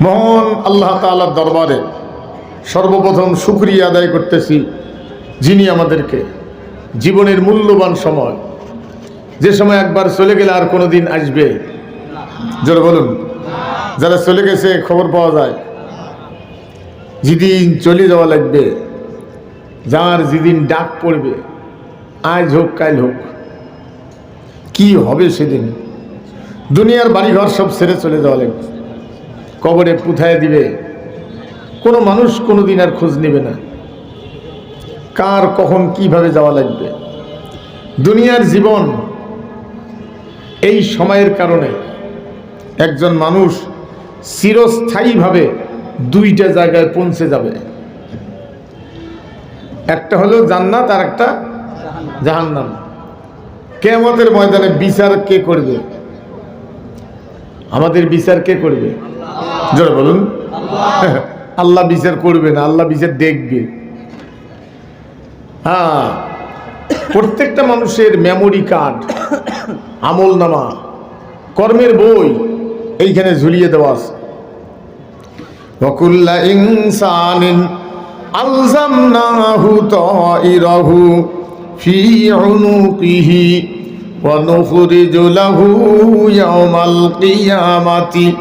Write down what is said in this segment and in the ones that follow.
মহান আল্লাহ তাআলার দরবারে সর্বপ্রথম শুক্রিয়া আদায় করতেছি যিনি আমাদেরকে জীবনের মূল্যবান সময়, যে সময় একবার চলে গেলে আর কোনো দিন আসবে। জোরে বলুন। যারা চলে গেছে, খবর পাওয়া যায়। যেদিন চলে যাওয়া লাগবে, যার যেদিন ডাক পড়বে, আজ হোক, কাল হোক, কি হবে সেদিন? দুনিয়ার বাড়িঘর সব ছেড়ে চলে যাওয়া লাগবে। কবরে পুথায় দিবে। কোনো মানুষ কোনো দিন আর খোঁজ নেবে না। কার, কখন, কীভাবে যাওয়া লাগবে? দুনিয়ার জীবন এই সময়ের কারণে একজন মানুষ চিরস্থায়ীভাবে দুইটা জায়গায় পৌঁছে যাবে। একটা হলো জান্নাত, আর একটা জাহান্নাম। কেমতের ময়দানে বিচার কে করবে? আমাদের বিচার কে করবে? জোরে বলুন আল্লাহ বিচার করবে না আল্লাহ বিচার দেখবে হ্যাঁ প্রত্যেকটা মানুষের মেমোরি কার্ড আমল নামা কর্মের বই এইখানে ঝুলিয়ে দেওয়া আছে وكل إنسان ألزمناه طائره في عنقه ونخرج له يوم القيامة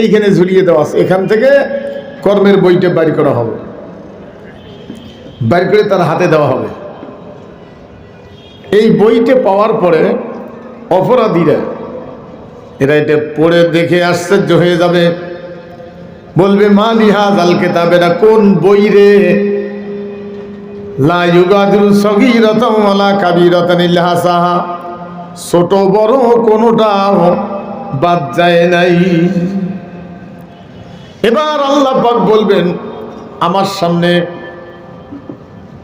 এইখানে ঝুলিয়ে দেওয়া আছে। এখান থেকে কর্মের বইটা বাইর করা হবে। বাইর করে তার হাতে দেওয়া হবে। এই বইটা পাওয়ার পরে অপরাধীরা, এরা এটা পড়ে দেখে আশ্চর্য হয়ে যাবে। বলবে, মা লিহাজ আল কেতাব এরা কোন বই রে? ছোট বড় কোনোটা বাদ যায় নাই। এবার আল্লাহ পাক বলবেন, আমার সামনে,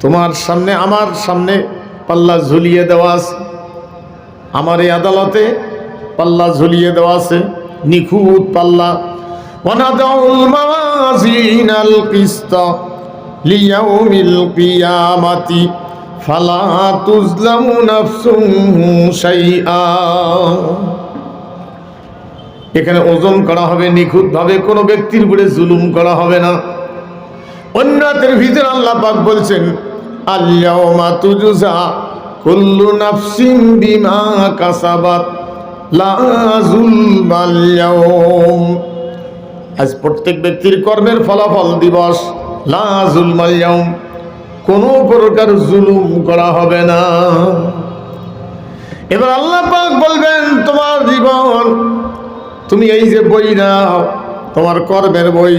তোমার সামনে, আমার সামনে পাল্লা ঝুলিয়ে দেওয়া আছে। আমার এই আদালতে পাল্লা ঝুলিয়ে দেওয়া আছে। নিখুঁত পাল্লা। ওয়ানাদাউল মাওয়াজিনাল কিসত। লিয়াউমিল কিয়ামাতি ফালা তুজলামু নাফসুন শাইআ। এখানে ওজন করা হবে নিখুঁতভাবে, কোনো ব্যক্তির উপরে জুলুম করা হবে না। অন্যদের ভিতরে আল্লাহ পাক বলছেন আল্লাহমা তুজুজা কুল্লু নাফসিম বিমা কাসাবাত আজ প্রত্যেক ব্যক্তির কর্মের ফলাফল দিবস। লা যুলমাল ইয়াউম, কোনো প্রকার জুলুম করা হবে না। এবার আল্লাহ পাক বলবেন, তোমার জীবন, তুমি এই যে বই নাও, তোমার কর্মের বই,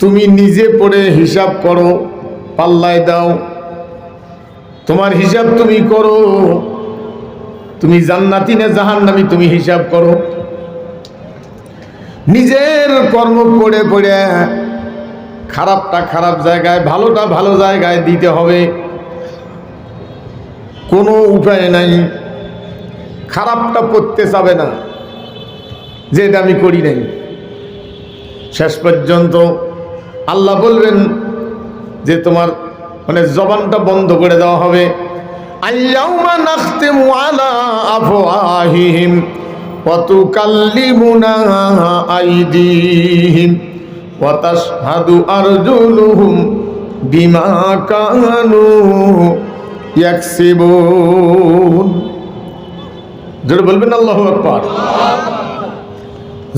তুমি নিজে পড়ে হিসাব করো, পাল্লায় দাও। তোমার হিসাব তুমি করো, তুমি জান্নাতি না জাহান্নামি তুমি হিসাব করো। নিজের কর্ম পড়ে পড়ে খারাপটা খারাপ জায়গায়, ভালোটা ভালো জায়গায় দিতে হবে। কোনো উপায় নাই। খারাপটা পড়তে চাবে না। যে এটা আমি করি নাই। শেষ পর্যন্ত আল্লাহ বলবেন যে তোমার মানে জবানটা বন্ধ করে দেওয়া হবে। আল্লাহুমা নাখতিমু আলা আফওয়াহিহিম তাশহাদু আরজুলুহুম বিমা কানু ইয়াকসিবুন। জোরে বলবেন, আল্লাহু আকবার।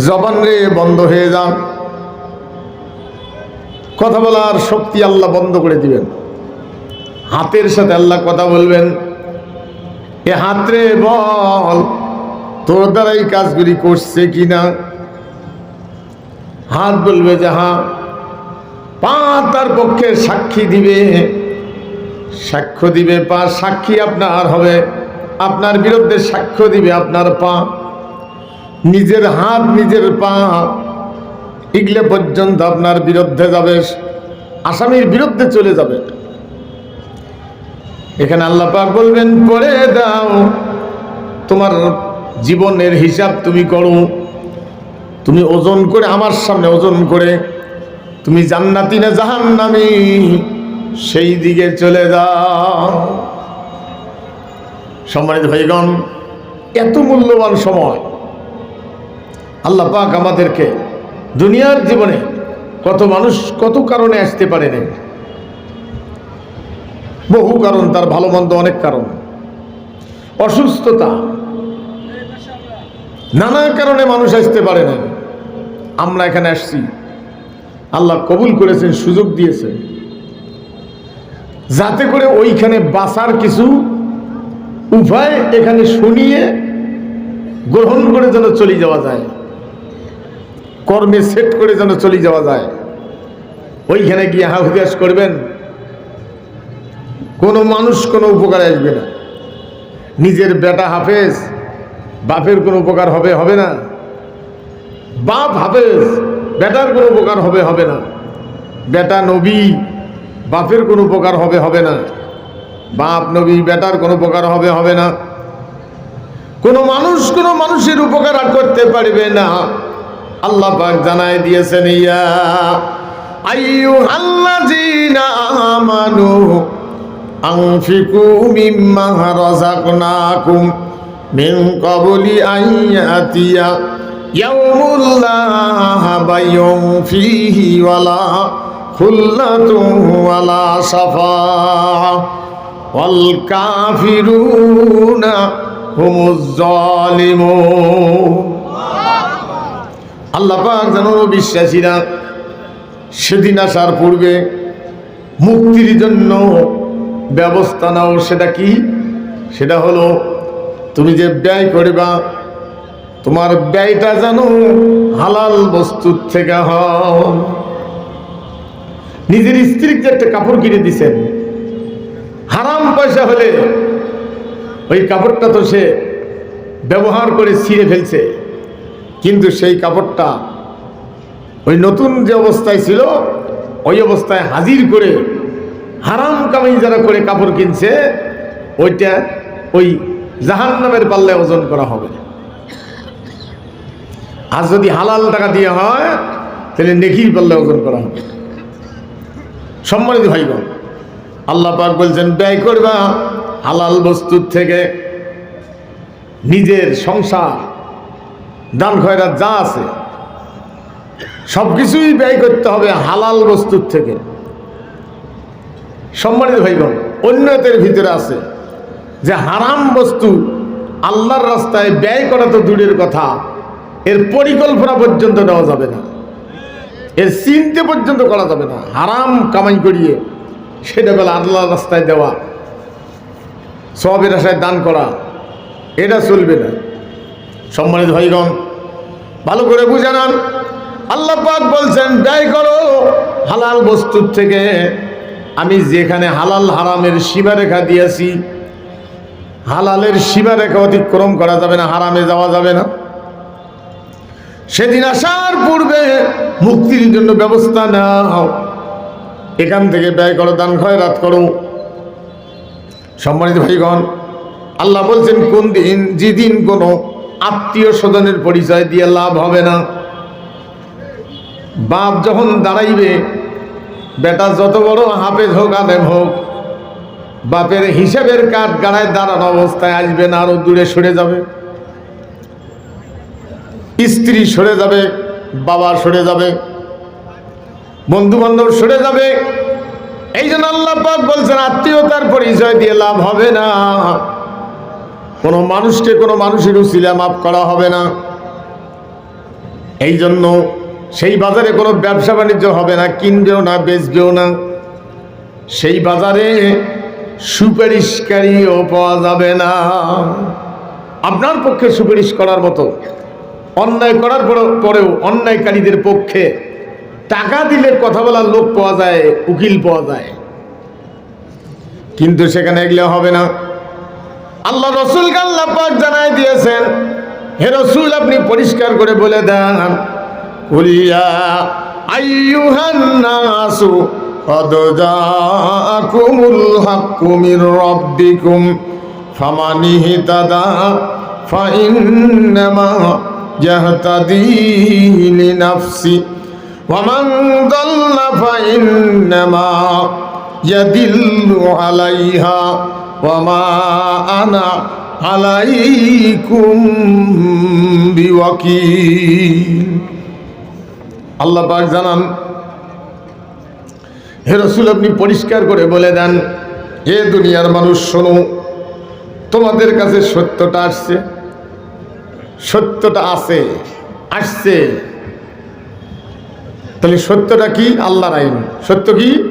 জবান রে, বন্ধ হয়ে যান। কথা বলার শক্তি আল্লাহ বন্ধ করে দিবেন। হাতের সাথে আল্লাহ কথা বলবেন। এ হাতরে বল, তোর দ্বারা এই কাজগুলি করছে কিনা? হাত বলবে যে হ্যাঁ পা তার পক্ষে সাক্ষী দিবে, সাক্ষ্য দিবে, পা সাক্ষী আপনার হবে, আপনার বিরুদ্ধে সাক্ষ্য দিবে আপনার পা। নিজের হাত, নিজের পা ইগলে পর্যন্ত আপনার বিরুদ্ধে যাবে, আসামির বিরুদ্ধে চলে যাবে। এখানে আল্লাহ পাক বলবেন, পড়ে দাও, তোমার জীবনের হিসাব তুমি করো। তুমি ওজন করে আমার সামনে ওজন করে, তুমি জান্নাতি না জাহান্নামি? সেই দিকে চলে যাও। সম্মানিত ভাইগণ, এত মূল্যবান সময় আল্লাহ পাক আমাদেরকে দুনিয়ার জীবনে কত মানুষ কত কারণে আসতে পারেনি। বহু কারণ, তার ভালো মন্দ অনেক কারণ। অসুস্থতা, নানা কারণে মানুষ আসতে পারে না আমরা এখানে আসছি। আল্লাহ কবুল করেছেন, সুযোগ দিয়েছেন। যাতে করে ওইখানে বাসার কিছু উপায় এখানে শুনিয়ে গ্রহণ করে যেন চলে যাওয়া যায়। কর্মে সেট করে যেন চলে যাওয়া যায়। ওইখানে গিয়ে হাহুদাস করবেন। কোনো মানুষ কোনো উপকার আসবে না। নিজের বেটা হাফেজ, বাপের কোনো উপকার হবে হবে না। বাপ হাফেজ, বেটার কোনো উপকার হবে হবে না। বেটা নবী, বাপের কোনো উপকার হবে হবে না। বাপ নবী, বেটার কোনো উপকার হবে হবে না। কোনো মানুষ কোনো মানুষের উপকার আর করতে পারবে না। আল্লাহ পাক জানায় দিয়েছেন, ইয়া আইয়ু আল্লাযীনা আমানু আনফিকু মিম্মা রাযাকনাকুম মিন ক্বাবলি আন ইয়াতিয়া লা বাইয়ুন ফীহি ওয়ালা বিশ্বাসীরা সেদিন আসার পূর্বে মুক্তির জন্য ব্যবস্থা নাও, সেটা কি? সেটা হলো, তুমি যে ব্যয় করবা তোমার ব্যয়টা জানো হালাল বস্তুর থেকে হও নিজের স্ত্রীকে একটা কাপড় কিনে দিছেন, হারাম পয়সা হলে ওই কাপড়টা তো সে ব্যবহার করে ছিঁড়ে ফেলছে। কিন্তু সেই কাপড়টা ওই নতুন যে অবস্থায় ছিল, ওই অবস্থায় হাজির করে হারাম কামাই যারা করে কাপড় কিনছে, ওইটা ওই জাহান নামের পাল্লায় ওজন করা হবে আর যদি হালাল টাকা দিয়ে হয়, তাহলে নেকির পাল্লে ওজন করা হবে। সম্মানিত ভাইগণ, আল্লাহ পাক বলছেন, ব্যয় করবা হালাল বস্তুর থেকে। নিজের সংসার, দান খয়রাত যা আছে সব কিছুই ব্যয় করতে হবে হালাল বস্তুর থেকে। সম্মানিত ভাইগণ অন্যতের ভিতরে আছে যে হারাম বস্তু আল্লাহর রাস্তায় ব্যয় করা তো দূরের কথা এর পরিকল্পনা পর্যন্ত নেওয়া যাবে না। এর চিনতে পর্যন্ত করা যাবে না। হারাম কামাই করিয়ে সেটা বেলা আল্লাহ রাস্তায় দেওয়া, সবের আশায় দান করা, এটা চলবে না। সম্মানিত ভাইগণ, ভালো করে বুঝে নেন। আল্লাহ বলছেন, ব্যয় করো হালাল বস্তুর থেকে। আমি যেখানে হালাল হারামের সীমারেখা দিয়েছি, হালালের সীমারেখা অতিক্রম করা যাবে না, হারামে যাওয়া যাবে না। সেদিন আসার পূর্বে মুক্তির জন্য ব্যবস্থা নাও। এখান থেকে ব্যয় করো, দান খয়রাত করো। সম্মানিত ভাইগণ, আল্লাহ বলছেন, কোন দিন, যেদিন কোনো আত্মীয় স্বজনের পরিচয় দিয়ে লাভ হবে না। বাপ যখন দাঁড়াইবে, বেটা যত বড় হাফেজ হোক আদেম হোক, বাপের হিসেবের কাঠ গাড়ায় দাঁড়ানো অবস্থায় আসবে না, আরও দূরে সরে যাবে। স্ত্রী সরে যাবে, বাবা সরে যাবে বন্ধু বান্ধব সরে যাবে। এই জন্য আল্লাহ পাক বলছেন, আত্মীয়তার পরিচয় দিয়ে লাভ হবে না। কোনো মানুষকে কোনো মানুষের উচিলা মাফ করা হবে না। এই জন্য সেই বাজারে কোনো ব্যবসা বাণিজ্য হবে না, কিনবেও না, বেচবেও না। সেই বাজারে সুপারিশকারীও পাওয়া যাবে না। আপনার পক্ষে সুপারিশ করার মতো অন্যায় করার পরেও- অন্যায়কারীদের পক্ষে টাকা দিলে কথা বলার লোক পাওয়া যায়, উকিল পাওয়া যায়। কিন্তু সেখানে এগুলো হবে না। আল্লাহ রসুল আল্লাহ পাক জানাই দিয়েছেন, হে রসুল, আপনি পরিষ্কার করে বলে দেন আইয়ুহান নাসু قد جاءكم الحق من ربكم فمن اهتدى فإنما يهتدي لنفسه ومن ضل فإنما يدل عليها وما أنا আলাইকুম বিওয়াকিল আল্লাহ পাক জানান হে রসুল আপনি পরিষ্কার করে বলে দেন হে দুনিয়ার মানুষ শোনো তোমাদের কাছে সত্যটা আসছে সত্যটা আছে, আসছে। তাহলে সত্যটা কি? আল্লাহর আইন। সত্য কি?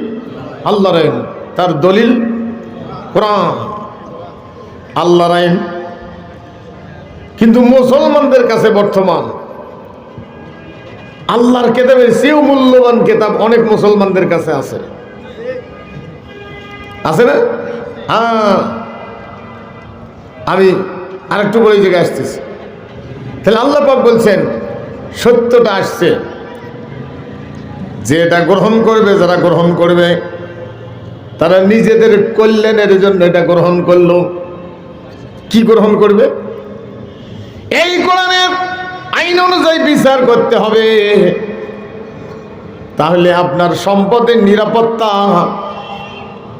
আল্লাহর আইন। তার দলিল কোরআন। আল্লাহর আইন। কিন্তু মুসলমানদের কাছে বর্তমান আল্লাহর কেতাবের সেও মূল্যবান কেতাব অনেক মুসলমানদের কাছে আছে। আছে না? হ্যাঁ। আমি আরেকটু বলে জায়গায় আসতেছি। তাহলে আল্লাহ পাক বলছেন, সত্যটা আসছে। যে এটা গ্রহণ করবে, যারা গ্রহণ করবে, তারা নিজেদের কল্যাণের জন্য এটা গ্রহণ করল। কি গ্রহণ করবে? এই কোরআনের আইন অনুযায়ী বিচার করতে হবে। তাহলে আপনার সম্পদের নিরাপত্তা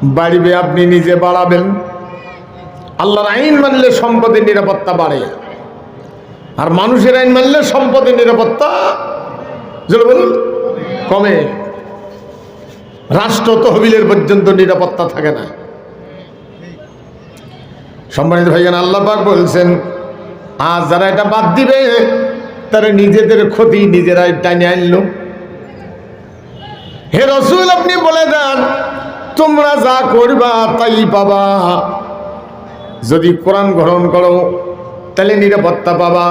বাড়বে, আপনি নিজে বাড়াবেন। আল্লাহর আইন মানলে সম্পদের নিরাপত্তা বাড়ে। আর মানুষের আইন মানলে সম্পদের নিরাপত্তা। কমে। রাষ্ট্র তহবিলের পর্যন্ত নিরাপত্তা থাকে না। সম্মানিত ভাইজান আল্লাপাক বলছেন আজ যারা এটা বাদ দিবে, তারা নিজেদের ক্ষতি নিজেরাই টানে আনলো। হে রসুল, আপনি বলে দেন, তোমরা যা করবা, তাই পাবা। যদি কোরআন গ্রহণ করো তাহলে নিরাপত্তা পাবা।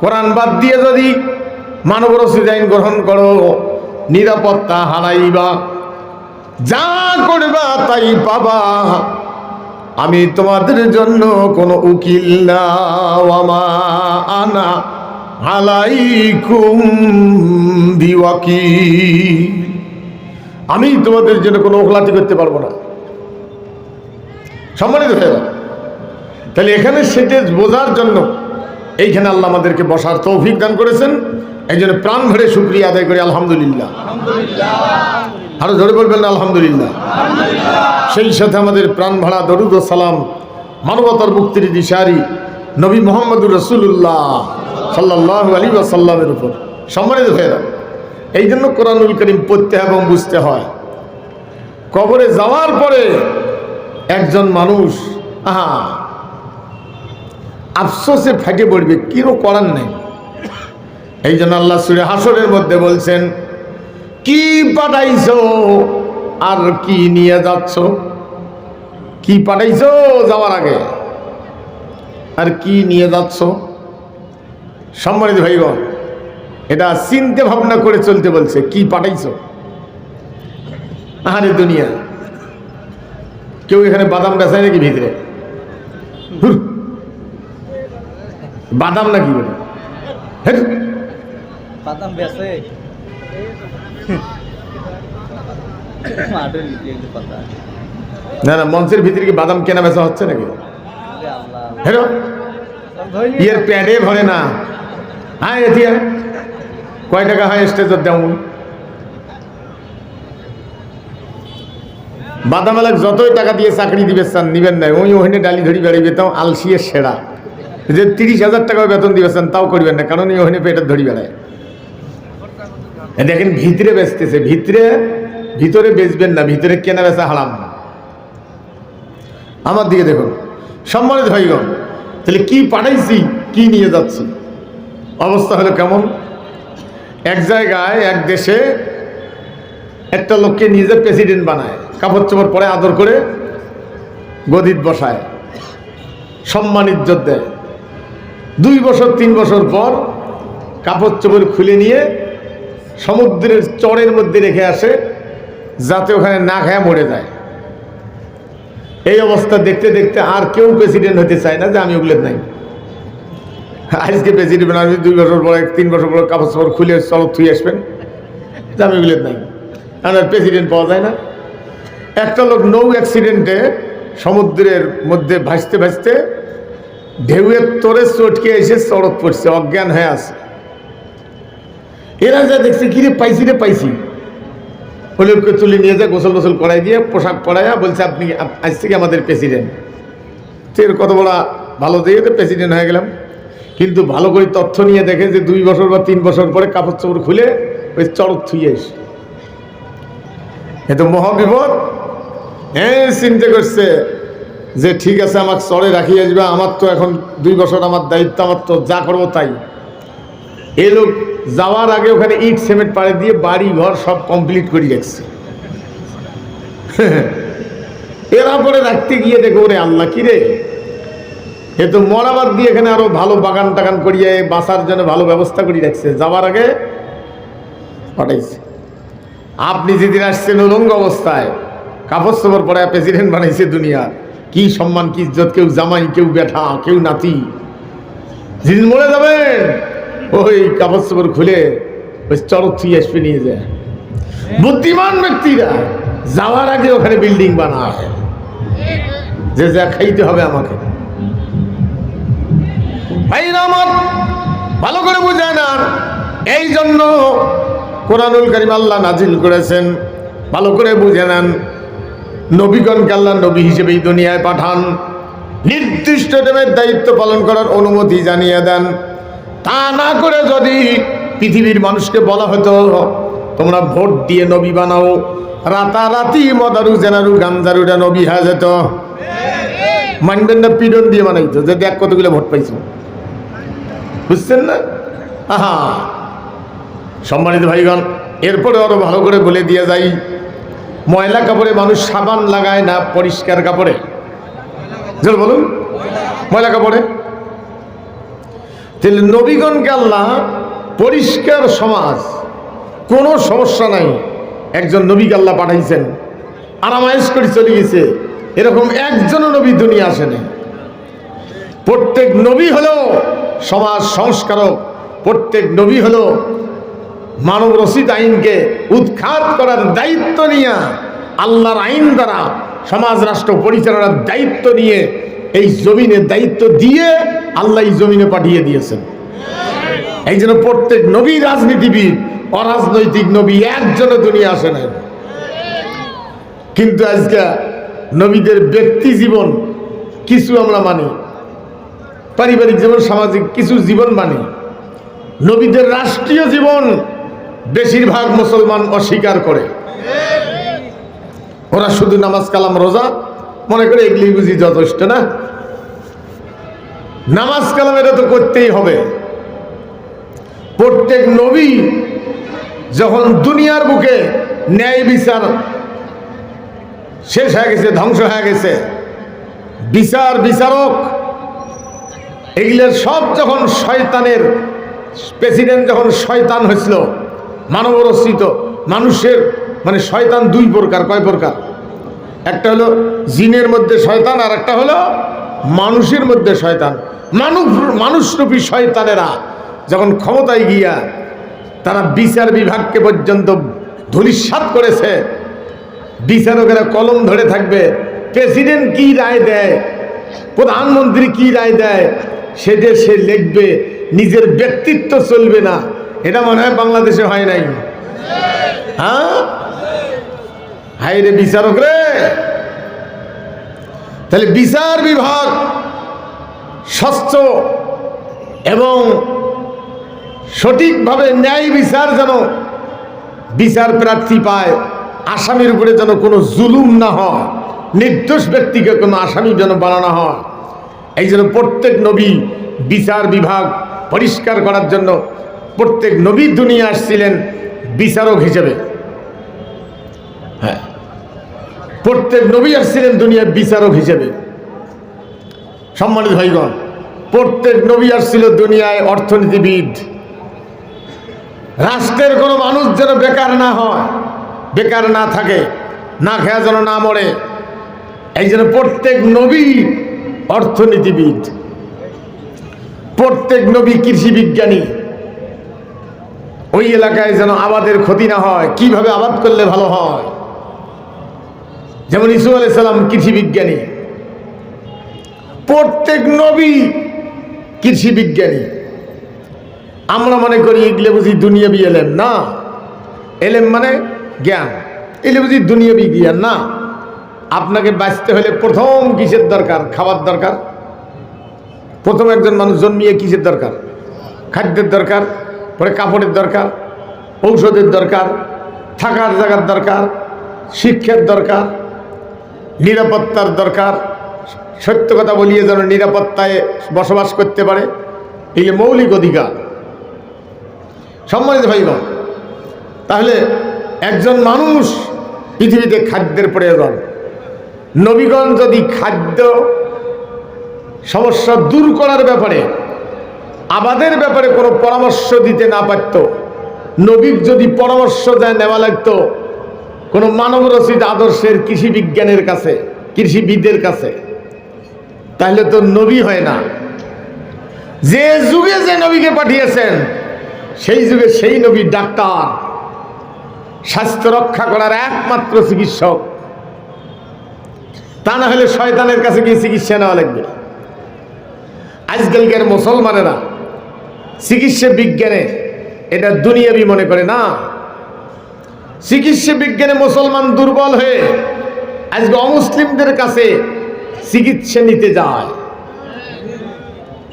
কোরআন বাদ দিয়ে যদি মানব রসিদ আইন গ্রহণ করো, নিরাপত্তা হারাইবা। যা করবা তাই পাবা। আমি তোমাদের জন্য কোনো উকিল না আমি তোমাদের জন্য কোনো ওখলাতি করতে পারব না। সম্মানিত ভাইরা তাহলে এখানে সেটে বোঝার জন্য এইখানে আল্লাহ আমাদেরকে বসার তৌফিক দান করেছেন। এই জন্য প্রাণ ভরে শুক্রিয়া আদায় করি, আলহামদুলিল্লাহ। আরও ধরে বলবেন আলহামদুলিল্লাহ। সেই সাথে আমাদের প্রাণ ভাড়া দরুদ ও সালাম মানবতার মুক্তির দিশারি নবী মোহাম্মদুর রসুল্লাহ সাল্লাহ আলী সাল্লামের উপর। সম্মানিত ভাইরা এই জন্য কোরআনুল করিম পড়তে এবং বুঝতে হয়। কবরে যাওয়ার পরে একজন মানুষ, আহা আফসোসে ফেটে পড়বে, কিরও করার নেই। এই জন্য আল্লাহ সুরে হাসরের মধ্যে বলছেন, কি পাঠাইছো? আর কি নিয়ে যাচ্ছ? কি পাঠাইছো যাওয়ার আগে? আর কি নিয়ে যাচ্ছ? সম্মানিত ভাইগণ, এটা চিন্তে ভাবনা করে চলতে বলছে, কি পাঠাইছো? আহারে দুনিয়া। কেউ এখানে বাদাম বেচায় নাকি ভিতরে। বাদাম নাকি বলে বাদাম বেছে না না মঞ্চের ভিতরে কি বাদাম কেনা বেচা হচ্ছে নাকি হেরো ইয়ের প্যাডে ভরে না হ্যাঁ এটিয়া কয় টাকা হয় স্টেজের দেমন বাদামালাক যতই টাকা দিয়ে চাকরি দিবে চান নিবেন নাই ওই ওখানে ডালি ধরি বেড়াইবে তাও আলসিয়ে সেরা যে তিরিশ হাজার টাকা বেতন দিবে চান তাও করবেন না, কারণ ওখানে পেটে ধরি বেড়ায়। দেখেন, ভিতরে বেচতেছে, ভিতরে ভিতরে বেচবেন না, ভিতরে কেনা বেচা হারাম আমার দিকে দেখুন, সম্মানিত ভাইগণ, তাহলে কি পাঠাইছি, কি নিয়ে যাচ্ছি? অবস্থা হলো কেমন? এক জায়গায়, এক দেশে একটা লোককে নিজে প্রেসিডেন্ট বানায় কাপড় চোপড় পরে আদর করে গদিত বসায়, সম্মান ইজ্জত দেয়। দুই বছর, তিন বছর পর কাপড় চোপড় খুলে নিয়ে সমুদ্রের চরের মধ্যে রেখে আসে, যাতে ওখানে না খায় মরে যায়। এই অবস্থা দেখতে দেখতে আর কেউ প্রেসিডেন্ট হতে চায় না যে আমি ওগুলো নাই। আজকে প্রেসিডেন্ট বানাবি দুই বছর পরে, তিন বছর পরে কাপড় চাপড় খুলে চলক থুই আসবেন যে আমি ওগুলো নাই। আর প্রেসিডেন্ট পাওয়া যায় না। একটা লোক নৌ অ্যাক্সিডেন্টে সমুদ্রের মধ্যে ভাসতে ভাসতে ঢেউয়ের তোরে চটকে এসে চড়ক পড়ছে, অজ্ঞান হয়ে আছে। এরা যা দেখছে, কিরে পাইছি রে, পাইছি। হলিউডকে তুলে নিয়ে যায়, গোসল গোসল করাই দিয়ে পোশাক পরাইয়া বলছে, আপনি আজ থেকে আমাদের প্রেসিডেন্ট। এর কত বড় ভালো দিয়ে তো প্রেসিডেন্ট হয়ে গেলাম। কিন্তু ভালো করে তথ্য নিয়ে দেখে যে দুই বছর বা তিন বছর পরে কাপড় চোপড় খুলে ওই চড়ক থুয়ে এসে। এ তো মহাবিপদ। হ্যাঁ চিন্তা করছে। যে ঠিক আছে, আমাকে চড়ে রাখিয়ে আসবে, আমার তো এখন দুই বছর আমার দায়িত্ব, আমার তো যা করব তাই। এ লোক যাওয়ার আগে ওখানে ইট, সিমেন্ট পাড়ে দিয়ে বাড়ি, ঘর সব কমপ্লিট করে রাখছে। এরা পরে রাখতে গিয়ে দেখো, ওরে আল্লাহ, কি রে? এ তো মরাবাদ দিয়ে এখানে আরও ভালো বাগান টাগান করিয়ে বাসার জন্য ভালো ব্যবস্থা করে রাখছে। যাওয়ার আগে পাঠাইছে। আপনি যেদিন আসছেন উলঙ্গ অবস্থায়, কাপড় চোপড় পরে প্রেসিডেন্ট বানাইছে দুনিয়ার। কি সম্মান, কি ইজ্জত? কেউ জামাই, কেউ বেঠা, কেউ নাতি। যেদিন মরে যাবেন ওই কাপড় চোপড় খুলে ওই চরক থুই আসবে নিয়ে যায়। বুদ্ধিমান ব্যক্তিরা যাওয়ার আগে ওখানে বিল্ডিং বানায়। যে যা খাইতে হবে আমাকে। ভাইরা আমার ভালো করে বুঝায় না এই জন্য কোরআনুল করিম আল্লাহ নাজিল করেছেন। ভালো করে বুঝে নেন। নবীগণকে আল্লাহ নবী হিসেবে এই দুনিয়ায় পাঠান। নির্দিষ্ট টাইমের দায়িত্ব পালন করার অনুমতি জানিয়ে দেন। তা না করে যদি পৃথিবীর মানুষকে বলা হতো, তোমরা ভোট দিয়ে নবী বানাও, রাতারাতি মদারু জেনারু গাঞ্জারুটা নবী হয়ে যেত মানবেন না, পিডন দিয়ে বানাইতো যে দেখ কতগুলো ভোট পাইছো। বুঝছেন না? আহা! সম্মানিত ভাইগণ এরপরে আরও ভালো করে বলে দিয়ে যাই। ময়লা কাপড়ে মানুষ সাবান লাগায় না পরিষ্কার কাপড়ে? জল বলুন। ময়লা কাপড়ে? তাহলে নবীগণকে আল্লাহ পরিষ্কার সমাজ, কোনো সমস্যা নাই। একজন নবীকে আল্লাহ পাঠাইছেন। আরামায়েশ করে চলে গেছে। এরকম একজনও নবী দুনিয়া আসেনি প্রত্যেক নবী হলো সমাজ সংস্কারক। প্রত্যেক নবী হলো মানব রসিদ আইনকে উৎখাত করার দায়িত্ব নিয়ে আল্লাহর আইন দ্বারা সমাজ, রাষ্ট্র পরিচালনার দায়িত্ব নিয়ে এই জমিনে দায়িত্ব দিয়ে আল্লাহ এই জমিনে পাঠিয়ে দিয়েছেন। এই জন্য প্রত্যেক নবী রাজনীতিবিদ, অরাজনৈতিক নবী একজনও দুনিয়া আসে নাই। কিন্তু আজকে নবীদের ব্যক্তি জীবন কিছু আমরা মানি, পারিবারিক জীবন, সামাজিক কিছু জীবন মানি। নবীদের রাষ্ট্রীয় জীবন বেশিরভাগ মুসলমান অস্বীকার করে। ওরা শুধু নামাজ, কালাম, রোজা। মনে করে এগুলি বুঝি যথেষ্ট না? নামাজ, কালাম, এটা তো করতেই হবে। প্রত্যেক নবী যখন দুনিয়ার বুকে ন্যায় বিচার শেষ হয়ে গেছে, ধ্বংস হয়ে গেছে, বিচার, বিচারক, এগুলোর সব যখন শয়তানের, প্রেসিডেন্ট যখন শয়তান হয়েছিল মানব রচিত মানুষের মানে শয়তান দুই প্রকার, কয় প্রকার? একটা হলো জিনের মধ্যে শয়তান, আর একটা হলো মানুষের মধ্যে শয়তান। মানুষ, মানুষরূপী শয়তানেরা যখন ক্ষমতায় গিয়া তারা বিচার বিভাগকে পর্যন্ত ধূলিসাৎ করেছে, বিচারকেরা কলম ধরে থাকবে, প্রেসিডেন্ট কি রায় দেয়, প্রধানমন্ত্রী কি রায় দেয় সেটা সে লিখবে, নিজের ব্যক্তিত্ব চলবে না। এটা মনে হয় বাংলাদেশে হয় নাই। হ্যাঁ? হাই রে বিচারক রে। তাহলে বিচার বিভাগ স্বচ্ছ এবং সঠিকভাবে ন্যায় বিচার যেন বিচার প্রার্থী পায়, আসামির উপরে যেন কোনো জুলুম না হয়, নির্দোষ ব্যক্তিকে কোনো আসামি যেন বানানো হয়। এই জন্য প্রত্যেক নবী বিচার বিভাগ পরিষ্কার করার জন্য প্রত্যেক নবী দুনিয়া আসছিলেন বিচারক হিসেবে। হ্যাঁ। প্রত্যেক নবী আসছিলেন দুনিয়ার বিচারক হিসেবে। সম্মানিত ভাইগণ, প্রত্যেক নবী আসছিল দুনিয়ায় অর্থনীতিবিদ। রাষ্ট্রের কোনো মানুষ যেন বেকার না হয়, বেকার না থাকে, না খেয়া যেন না মরে, এই জন্য প্রত্যেক নবী অর্থনীতিবিদ। প্রত্যেক নবী কৃষি বিজ্ঞানী। ওই এলাকায় যেন আবাদের ক্ষতি না হয়, কীভাবে আবাদ করলে ভালো হয়? যেমন ইসু আলাইসাল্লাম কৃষি বিজ্ঞানী। প্রত্যেক নবী কৃষি বিজ্ঞানী। আমরা মনে করি এগুলো বুঝি দুনিয়াবি এলেম, না? এলেম মানে জ্ঞান। এগুলো বুঝি দুনিয়াবি জ্ঞান, না? আপনাকে বাঁচতে হলে প্রথম কিসের দরকার? খাবার দরকার? প্রথম একজন মানুষ জন্মিয়ে কিসের দরকার? খাদ্যের দরকার? পরে কাপড়ের দরকার, ঔষধের দরকার, থাকার জায়গার দরকার, শিক্ষার দরকার, নিরাপত্তার দরকার, সত্য কথা বলিয়ে যেন নিরাপত্তায় বসবাস করতে পারে, এই মৌলিক অধিকার। সম্মানিত ভাইগণ, তাহলে একজন মানুষ পৃথিবীতে খাদ্যের প্রয়োজন। নবীগণ যদি খাদ্য সমস্যা দূর করার ব্যাপারে আবাদের ব্যাপারে কোনো পরামর্শ দিতে না পারত। নবীর যদি পরামর্শ দেয়, নেওয়া লাগতো। কোনো মানবরচিত আদর্শের কৃষি বিজ্ঞানের কাছে, কৃষিবিদদের কাছে। তাহলে তো নবী হয় না। যে যুগে যে নবীকে পাঠিয়েছেন, সেই যুগে সেই নবী ডাক্তার, স্বাস্থ্য রক্ষা করার একমাত্র চিকিৎসক। তা না হলে শয়তানের কাছে গিয়ে চিকিৎসা নেওয়া লাগবে। আজকালকার মুসলমানেরা চিকিৎসা বিজ্ঞানে, এটা দুনিয়াবি মনে করে না। চিকিৎসা বিজ্ঞানে মুসলমান দুর্বল হয়ে আজকে অমুসলিমদের কাছে চিকিৎসা নিতে যায়।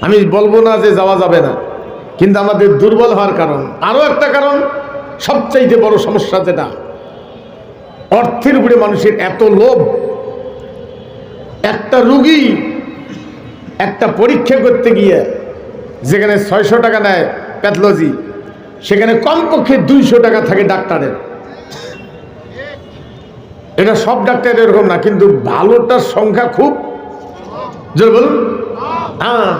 আমি বলব না যে যাওয়া যাবে না, কিন্তু আমাদের দুর্বল হওয়ার কারণ আরও একটা কারণ, সবচাইতে বড় সমস্যা যেটা, অর্থের উপরে মানুষের এত লোভ। একটা রুগী একটা পরীক্ষা করতে গিয়ে যেখানে ছয়শো টাকা নেয় প্যাথোলজি, সেখানে কমপক্ষে দুইশো টাকা থাকে ডাক্তারের। এটা সব ডাক্তার এরকম না, কিন্তু ভালোটার সংখ্যা খুব। বলুন। হ্যাঁ।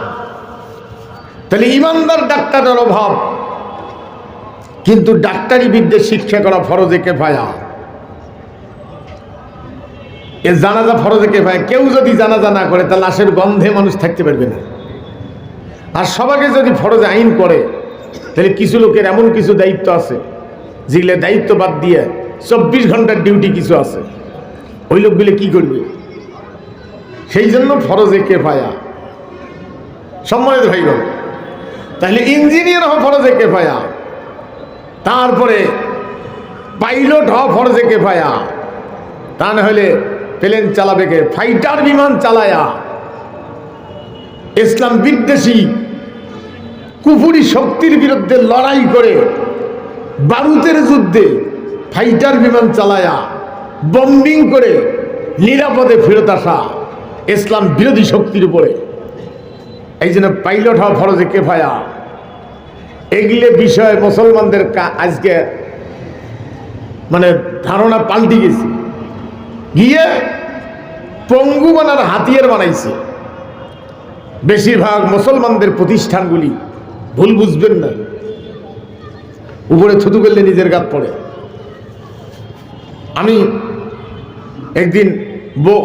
তাহলে ইমানদার ডাক্তারের অভাব। কিন্তু ডাক্তারি বিদ্যে শিক্ষা করা ফরজে কেফায়া। এ জানাজা ফরজে কেফায়া। কেউ যদি জানাজা না করে তা লাশের গন্ধে মানুষ থাকতে পারবে না। আর সবাইকে যদি ফরজে আইন করে, তাহলে কিছু লোকের এমন কিছু দায়িত্ব আছে, যেগুলো দায়িত্ব বাদ দিয়ে চব্বিশ ঘণ্টার ডিউটি কিছু আছে। ওই লোকগুলো কি করবে? সেই জন্য ফরজে কেফায়া। সম্মানিত ভাইগণ, তাহলে ইঞ্জিনিয়ার হওয়া ফরজে কেফায়া। তারপরে পাইলট হওয়া ফরজে কেফায়া। তা না হলে প্লেন চালাবে কে? ফাইটার বিমান চালায়া। ইসলাম বিদ্বেষী কুফুরি শক্তির বিরুদ্ধে লড়াই করে বারুদের যুদ্ধে ফাইটার বিমান চালায়া বম্বিং করে নিরাপদে ফেরত আসা ইসলাম বিরোধী শক্তির উপরে। এই জন্য পাইলট হওয়া ফরজে কেফায়া। এগুলো বিষয়ে মুসলমানদের আজকে মানে ধারণা পাল্টে গেছে। গিয়ে পঙ্গু বানার হাতিয়ার বানাইছে। বেশিরভাগ মুসলমানদের প্রতিষ্ঠানগুলি ভুল বুঝবেন না। উপরে থুতু করলে নিজের গাত পড়ে। আমি একদিন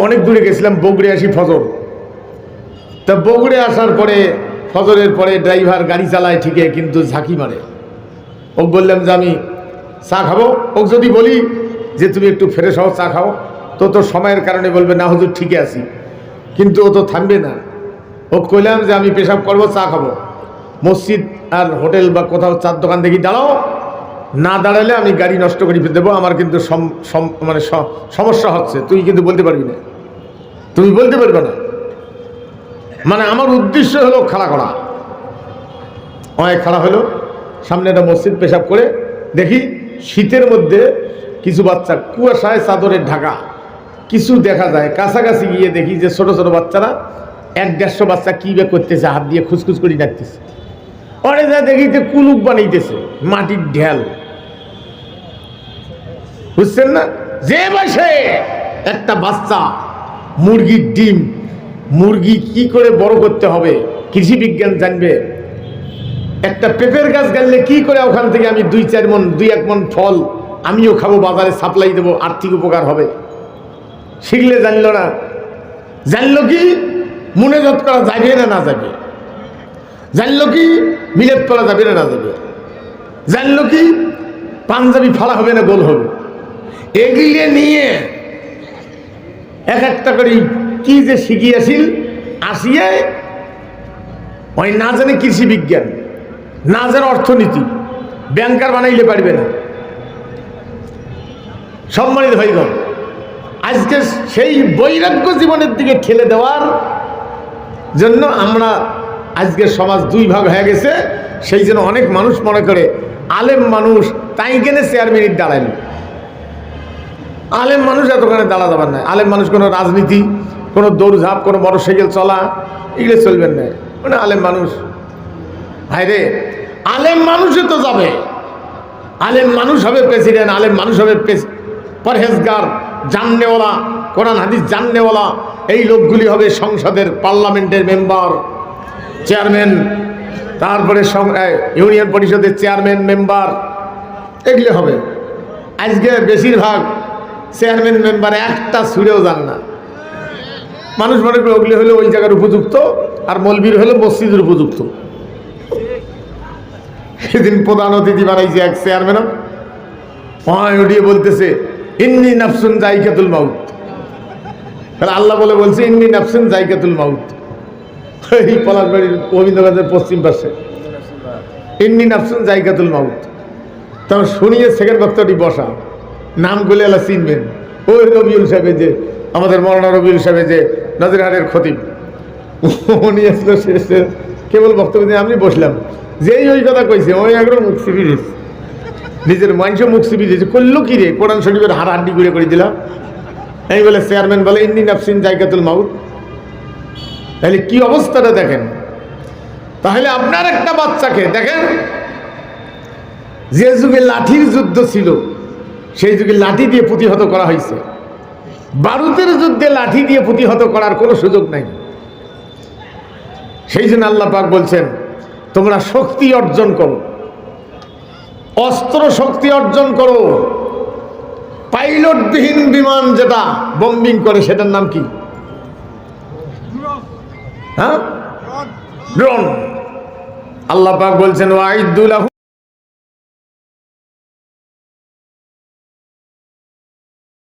অনেক দূরে গেছিলাম বগুড়ে আসি ফজর। তা বগুড়ে আসার পরে, ফজরের পরে ড্রাইভার গাড়ি চালায় ঠিকই, কিন্তু ঝাঁকি মারে। ও বললাম যে আমি চা খাব। ও যদি বলি যে তুমি একটু ফ্রেশ হও, চা খাও, তো তো সময়ের কারণে বলবে, না, হুজুর, ঠিকই আছি। কিন্তু ও তো থামবে না। ও কইলাম যে আমি পেশাব করব, চা খাব। মসজিদ আর হোটেল বা কোথাও চার দোকান দেখি দাঁড়াও। না দাঁড়ালে আমি গাড়ি নষ্ট করে দেবো, আমার কিন্তু মানে সমস্যা হচ্ছে, তুই কিন্তু বলতে পারবি না। তুমি বলতে পারবে না। মানে আমার উদ্দেশ্য হলো খাড়া করা। অনেক খাড়া হলো, সামনে একটা মসজিদ পেশাব করে দেখি শীতের মধ্যে কিছু বাচ্চা কুয়াশায় চাদরের ঢাকা। কিছু দেখা যায়, কাছাকাছি গিয়ে দেখি যে ছোট ছোট বাচ্চারা এক দেড়শো বাচ্চা কী বে করতেছে, হাত দিয়ে খুসখুস করে ডাকতেছে। পরে যা দেখি যে কুলুক বানাইতেছে, মাটির ঢেল। বুঝছেন না? যে বসে একটা বাচ্চা, মুরগির ডিম, মুরগি কি করে বড় করতে হবে, কৃষি বিজ্ঞান জানবে। একটা পেঁপের গাছ গাড়লে কি করে ওখান থেকে আমি দুই, চার মন দুই, এক মন ফল আমিও খাব, বাজারে সাপ্লাই দেবো, আর্থিক উপকার হবে। শিখলে জানলো না। জানলো কি? মনে যত করা যাবে না না যাবে। জানলো কি? মিলেট করা যাবে না যাবে। জানলো কি? পাঞ্জাবি ফাড়া হবে না, গোল হবে। এগুলি নিয়ে এক একটা করে কি যে শিখিয়েছিল, আসিয়ে ওই না জানে কৃষি বিজ্ঞান, না জানে অর্থনীতি, ব্যাংকার বানাইলে পারবে না। সম্মানিত ভাইগণ, আজকে সেই বৈরাগ্য জীবনের দিকে ঠেলে দেওয়ার জন্য আমরা আজকে সমাজ দুই ভাগ হয়ে গেছে, সেই জন্য অনেক মানুষ মনে করে, আলেম মানুষ, তাই কেনে চেয়ারম্যানের দাঁড়াইল আলেম মানুষ এতখানে দাঁড়া যাবার না আলেম মানুষ কোনো রাজনীতি, কোনো দৌড়ঝাঁপ, কোনো মোটরসাইকেল চলা, এগুলো চলবেন না। মানে আলেম মানুষ। ভাই রে আলেম মানুষে তো যাবে। আলেম মানুষ হবে প্রেসিডেন্ট আলেম মানুষ হবে পরহেজগার, জাননেওয়ালা, কোরআন হাদিস জাননেওয়ালা। এই লোকগুলি হবে সংসদের, পার্লামেন্টের মেম্বার চেয়ারম্যান, তারপরে ইউনিয়ন পরিষদের চেয়ারম্যান, মেম্বার, এগুলো হবে। আজকে বেশিরভাগ চেয়ারম্যান, মেম্বার একটা ছুঁড়েও যান না। মানুষ মনে করে ওগুলি হলো ওই জায়গার উপযুক্ত আর মলবির হলো মসজিদের উপযুক্ত। সেদিন প্রধান অতিথি বানাইছে এক চেয়ারম্যান হয় উঠিয়ে বলতেছে, ইন্নি নাফসুন জাইকাতুল মাউত। আল্লাহ বলে বলছে, ইন্নি নাফসুন জাইকাতুল মাউত। এই পলাশবাড়ির গোবিন্দগঞ্জের পশ্চিম পাশে। ইন্নি নাফসুন জাইকাতুল মাউত। তখন শুনিয়ে সেকেন্ড বক্তাটি বসা। নাম গুলে এলা চিনবেন। ওই রবিউল সাহেব যে, আমাদের মরানা রবিউল সাহেব যে নজরহাটের খতিব। উনি আসলো শেষে। কেবল বক্তব্য দিয়ে আমি বসলাম। যেই ওই কথা কইছে, ওই একদম মুখ দিয়েছে নিজের মানুষ মুখ দিয়েছে করল কি রে? কোরআন শরীফের হাড় হাড্ডি ঘুরে করে দিলাম। এই বলে চেয়ারম্যান বলে, ইন্নি নাফসিন জায়গাতুল মাউত। তাহলে কি অবস্থাটা দেখেন? তাহলে আপনার একটা বাচ্চাকে দেখেন, যে যুগে লাঠির যুদ্ধ ছিল, সেই যুগে লাঠি দিয়ে প্রতিহত করা হয়েছে। বারুদের যুদ্ধে লাঠি দিয়ে প্রতিহত করার কোনো সুযোগ নাই। সেই জন্য পাক বলছেন, তোমরা শক্তি অর্জন করো। অস্ত্র শক্তি অর্জন করো। পাইলটবিহীন বিমান যেটা বম্বিং করে, সেটার নাম কি? হ্যাঁ? ড্রোন আল্লাহ পাক বলছেন ওয়াইদুল্লাহ